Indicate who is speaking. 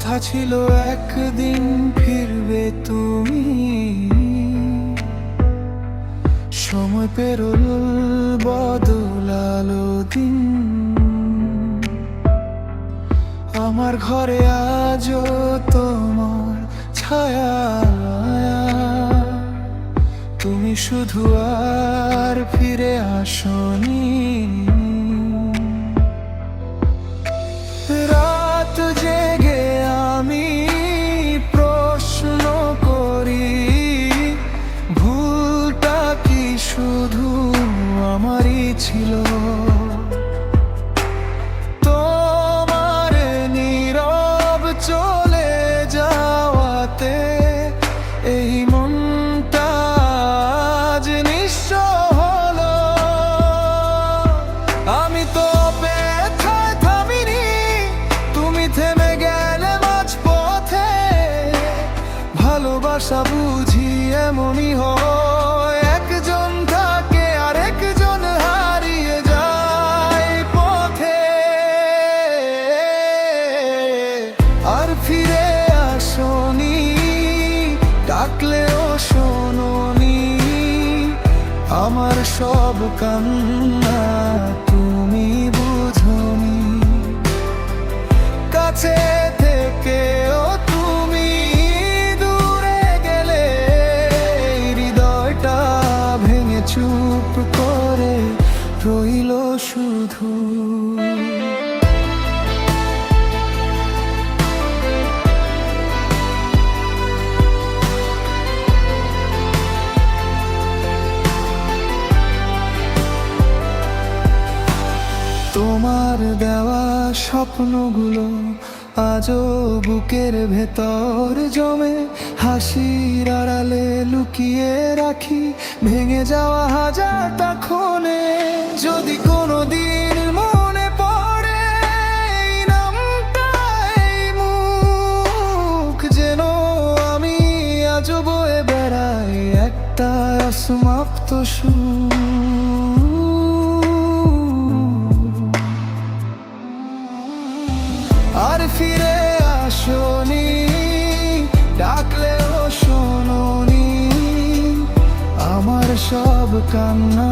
Speaker 1: ছিল একদিন ফিরবে তুমি। সময় পেরোল বদলালো দিন। আমার ঘরে আজও তোমার ছায়া। তুমি শুধু আর ফিরে আসনি। আমারই ছিল। তোমার নীরব চলে যাওয়াতে এই মনটা আজ নিঃস্ব হলো। আমি তো অপেক্ষায় থামিনি, তুমি থেমে গেলে মাঝ পথে ভালোবাসা বুঝি এমনই হয় ফিরে আসনি ডাকলেও শোনি আমার সব কান্না তুমি বুঝনি। কাছে থেকেও তুমি দূরে গেলে, হৃদয়টা ভেঙে চুপ করে রইল শুধু। স্বপ্নগুলো আজও বুকের ভেতর জমে। হাসির আড়ালে লুকিয়ে রাখি, ভেঙে যাওয়া হাজারটা ক্ষণে যদি কোনো দিন মনে পড়ে মুখ যেন আমি আজও বয়ে বেড়াই, একটা অসমাপ্ত সুর আর ফিরে আসনি ডাকলেও শোনি আমার সব কান্না